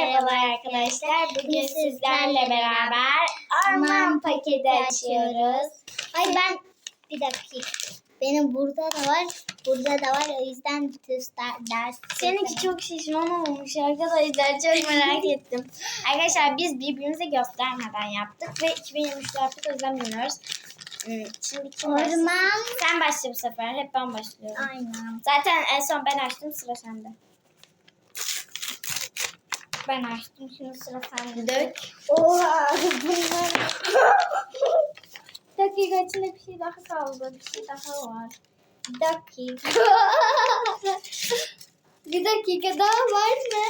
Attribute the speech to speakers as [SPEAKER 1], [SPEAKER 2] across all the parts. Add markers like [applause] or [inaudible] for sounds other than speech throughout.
[SPEAKER 1] Merhabalar arkadaşlar. Bugün sizlerle beraber orman paketi açıyoruz.
[SPEAKER 2] Ay ben bir dakika. Benim burada da var. Burada da var. O yüzden der- ders.
[SPEAKER 1] Seninki çok şişman olmuş arkadaşlar. Çok merak [laughs] ettim. Arkadaşlar biz birbirimize göstermeden yaptık ve 2023'te yaptık o yüzden bilmiyoruz. Şimdi kim?
[SPEAKER 2] Orman.
[SPEAKER 1] Sen başla bu sefer. Hep ben başlıyorum.
[SPEAKER 2] Aynen.
[SPEAKER 1] Zaten en son ben açtım sıra sende.
[SPEAKER 2] Ben açtım. Şimdi sıra sende.
[SPEAKER 1] Dök.
[SPEAKER 2] Oha bunlar. dakika içinde bir şey daha kaldı. Bir şey daha var. Bir dakika. bir dakika daha var mı?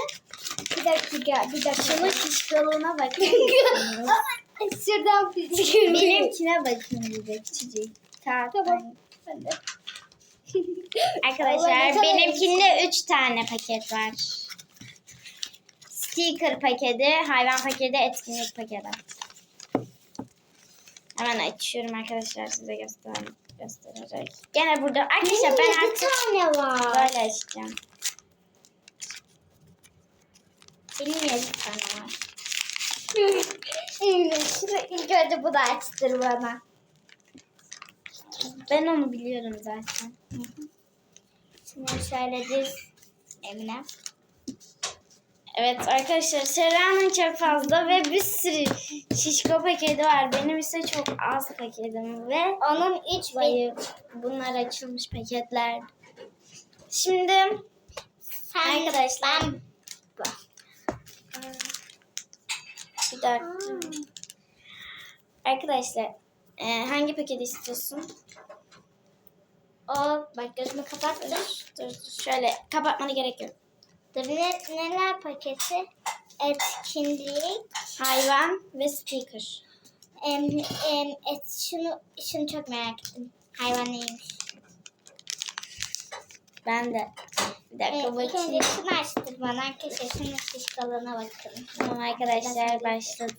[SPEAKER 2] Bir dakika. Bir dakika.
[SPEAKER 1] Şunun şişkalığına bakın.
[SPEAKER 2] Şuradan bir
[SPEAKER 1] Benimkine bakın bir de küçücük.
[SPEAKER 2] Tamam. Hadi. [laughs]
[SPEAKER 1] Arkadaşlar benimkinde 3 tane paket var. Sticker paketi, hayvan paketi, etkinlik paketi. Hemen açıyorum arkadaşlar size göster gösterecek. Gene burada arkadaşlar ben
[SPEAKER 2] Benim
[SPEAKER 1] artık
[SPEAKER 2] bir tane var.
[SPEAKER 1] böyle açacağım.
[SPEAKER 2] Benim yedi tane var. Şunu ilk önce bunu açtır bana.
[SPEAKER 1] Ben onu biliyorum zaten.
[SPEAKER 2] Şimdi şöyle düz Emine.
[SPEAKER 1] Evet arkadaşlar Serra'nın çok fazla ve bir sürü şişko paketi var. Benim ise çok az paketim ve
[SPEAKER 2] Onun üç
[SPEAKER 1] Bayı, bunlar açılmış paketler. Şimdi
[SPEAKER 2] Sen,
[SPEAKER 1] Arkadaşlar. Bir dakika. Arkadaşlar e, hangi paketi istiyorsun?
[SPEAKER 2] o bak gözümü kapat.
[SPEAKER 1] Dur, dur, dur. Şöyle kapatmana gerek yok.
[SPEAKER 2] Dur ne, neler paketi? Etkinlik.
[SPEAKER 1] Hayvan ve sticker.
[SPEAKER 2] Em, em, et, şunu, şunu çok merak ettim. Hayvan neymiş?
[SPEAKER 1] Ben de. Bir
[SPEAKER 2] Ee,
[SPEAKER 1] dakika
[SPEAKER 2] ilk
[SPEAKER 1] bakayım.
[SPEAKER 2] şunu açtır bana. Arkadaşlar şunun şişkalığına bakın.
[SPEAKER 1] Tamam arkadaşlar başladı.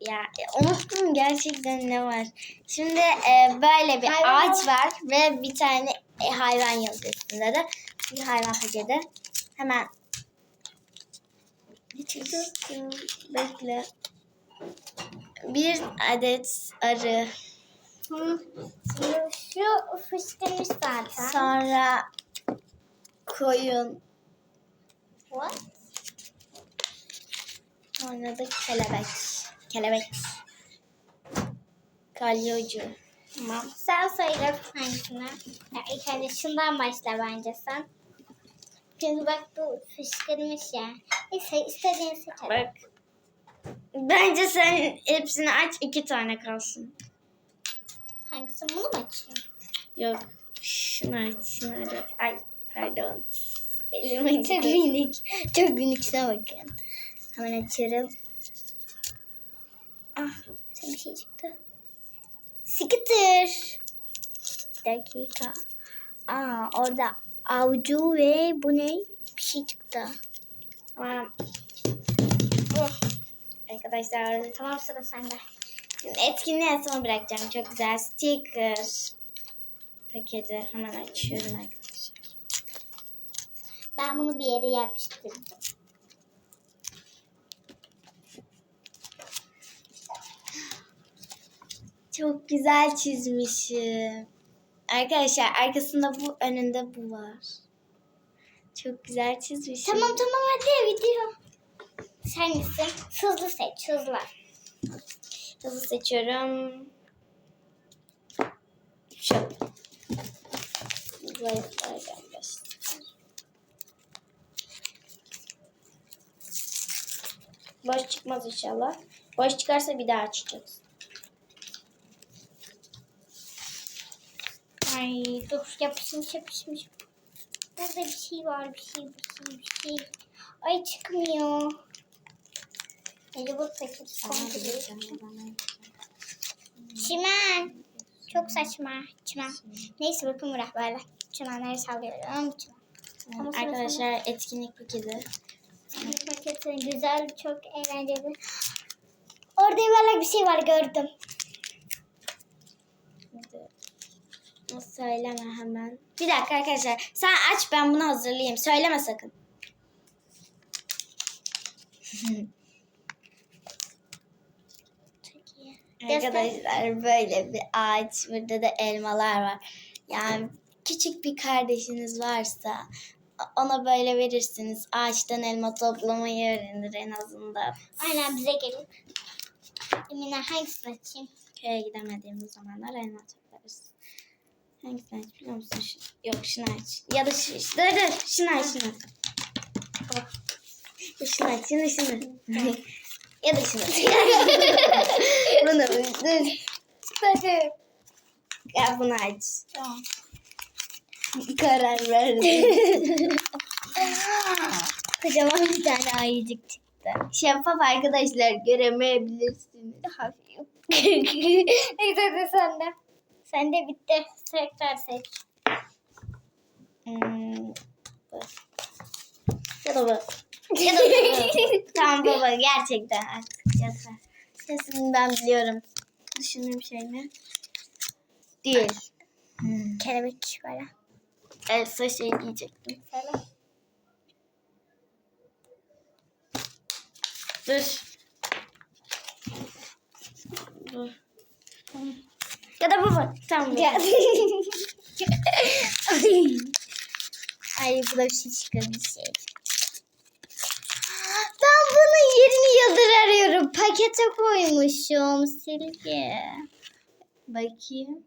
[SPEAKER 1] Ya e, unuttum gerçekten ne var. Şimdi e, böyle bir
[SPEAKER 2] Hayvan
[SPEAKER 1] ağaç var ve bir tane e, hayvan yazıyor üstünde de. Bir hayvan paketi. Hemen çıktı? Bekle. Bir adet arı.
[SPEAKER 2] Hı. Şu fışkırmış zaten.
[SPEAKER 1] Sonra koyun.
[SPEAKER 2] What?
[SPEAKER 1] Sonra da kelebek. Kelebek. Kalyocu. Tamam.
[SPEAKER 2] Sen söyle hangisini. Ya ilk önce şundan başla bence sen. Çünkü bak bu fışkırmış ya. Neyse istediğini seç.
[SPEAKER 1] Bak. Bence sen hepsini aç iki tane kalsın.
[SPEAKER 2] Hangisi bunu mu açayım?
[SPEAKER 1] Yok. Şunu aç. Şunu aç. Ay pardon. Elim
[SPEAKER 2] Çok minik. Çok minikse bakın. Hemen açıyorum. Ah, sen bir şey çıktı. Skitter. Bir dakika. Aa, orada avcı ve bu ne? Bir şey çıktı.
[SPEAKER 1] Tamam. Oh. Arkadaşlar
[SPEAKER 2] Tamam sıra sende.
[SPEAKER 1] şimdi etkinliğe son bırakacağım. Çok güzel sticker paketi. Hemen açıyorum arkadaşlar.
[SPEAKER 2] Ben bunu bir yere yapıştırdım.
[SPEAKER 1] Çok güzel çizmişim. Arkadaşlar arkasında bu önünde bu var. Çok güzel çizmişim.
[SPEAKER 2] Tamam tamam hadi video. Sen misin? Hızlı seç hızlı.
[SPEAKER 1] Hızlı seçiyorum. Şu. Göster. Boş çıkmaz inşallah. Boş çıkarsa bir daha açacağız.
[SPEAKER 2] Ay dur yapışmış yapışmış. Burada bir şey var bir şey bir şey bir şey. Ay çıkmıyor. Nece bu paket Çimen. Çok saçma. Çimen. Neyse bakın buraya böyle. Çimenleri sallıyorum. Çimen. Ama
[SPEAKER 1] Arkadaşlar etkinlik paketi.
[SPEAKER 2] Bu paketin güzel, çok eğlenceli. Orada yuvarlak bir şey var gördüm.
[SPEAKER 1] Hadi. Söyleme hemen. Bir dakika arkadaşlar. Sen aç ben bunu hazırlayayım. Söyleme sakın. [laughs] Arkadaşlar böyle bir ağaç. Burada da elmalar var. Yani küçük bir kardeşiniz varsa ona böyle verirsiniz. Ağaçtan elma toplamayı öğrenir en azından.
[SPEAKER 2] Aynen bize gelin. Emine hangisini açayım?
[SPEAKER 1] Köye gidemediğimiz zamanlar elma toplarız. Hangisini aç biliyor musun? Şu- yok şunu aç. Ya da şu- dur dur şunu aç şunu. Hop. Şunu aç şunu şunu. ya da şunu. bunu dur.
[SPEAKER 2] Hadi.
[SPEAKER 1] Ya bunu aç.
[SPEAKER 2] Tamam.
[SPEAKER 1] Karar verdim. [laughs]
[SPEAKER 2] Kocaman bir tane ayıcık çıktı.
[SPEAKER 1] Şeffaf arkadaşlar göremeyebilirsiniz.
[SPEAKER 2] Hafif. [laughs] Neyse hadi sen de. Sen de bitti. Tekrar seç.
[SPEAKER 1] Hmm. Ya da bu. Ya da bu. tamam baba gerçekten artık yeter. Kesin ben biliyorum. Düşündüğüm şey ne? Değil. Hmm.
[SPEAKER 2] Kelebek böyle.
[SPEAKER 1] Elsa şey diyecektim.
[SPEAKER 2] Söyle.
[SPEAKER 1] Dur. Dur. Ya da bu. Tamam.
[SPEAKER 2] Gel. Ay bu da bir şey çıkıyor bir şey. Ben bunun yerini yıldır arıyorum. Pakete koymuşum silgi.
[SPEAKER 1] Bakayım.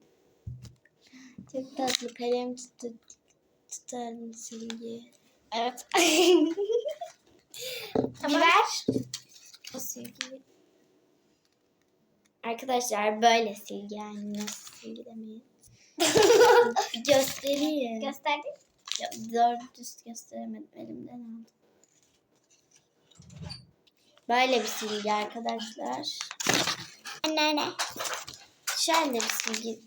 [SPEAKER 1] Çok tatlı kalem tutu, tutarım silgi.
[SPEAKER 2] Evet.
[SPEAKER 1] Tamam. Ver. O silgiyi. Arkadaşlar böyle silgi yani nasıl silgi demeyin. [laughs] Göstereyim.
[SPEAKER 2] Gösterdin.
[SPEAKER 1] Ya, doğru düz gösteremedim elimden aldım. Böyle bir silgi arkadaşlar.
[SPEAKER 2] Anneanne.
[SPEAKER 1] Şöyle bir silgi.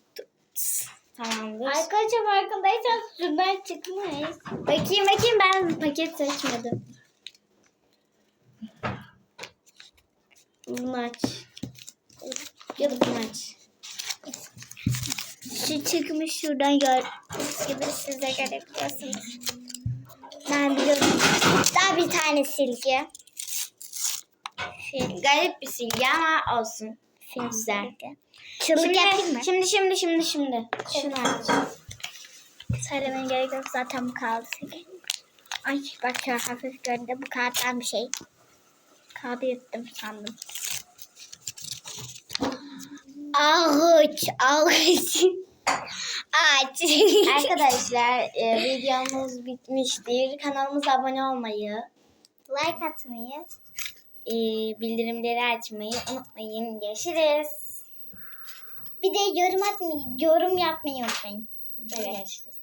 [SPEAKER 1] Tamamdır.
[SPEAKER 2] Arkadaşlar farkındaysan süper çıkmış.
[SPEAKER 1] Bakayım bakayım ben paket seçmedim. Bunu aç. Ya da bunu aç.
[SPEAKER 2] Şu çıkmış şuradan gördüğünüz gibi siz de görebiliyorsunuz. Ben biliyorum. Daha bir tane silgi. Şey,
[SPEAKER 1] Garip bir silgi ama olsun.
[SPEAKER 2] film
[SPEAKER 1] Güzel.
[SPEAKER 2] silgi. Çığlık yapayım mı?
[SPEAKER 1] Şimdi şimdi şimdi şimdi. Şunu aç.
[SPEAKER 2] Söylemeye gerek yok zaten bu kaldı silgi. Ay bak şöyle hafif göründü. Bu kağıttan bir şey. Kağıdı yuttum sandım. Ağaç, ağaç. Ağaç.
[SPEAKER 1] Arkadaşlar e, videomuz bitmiştir. Kanalımıza abone olmayı,
[SPEAKER 2] like atmayı.
[SPEAKER 1] e, bildirimleri açmayı unutmayın. Görüşürüz.
[SPEAKER 2] Bir de yorum atmayı, yorum yapmayı unutmayın.
[SPEAKER 1] Evet. Görüşürüz.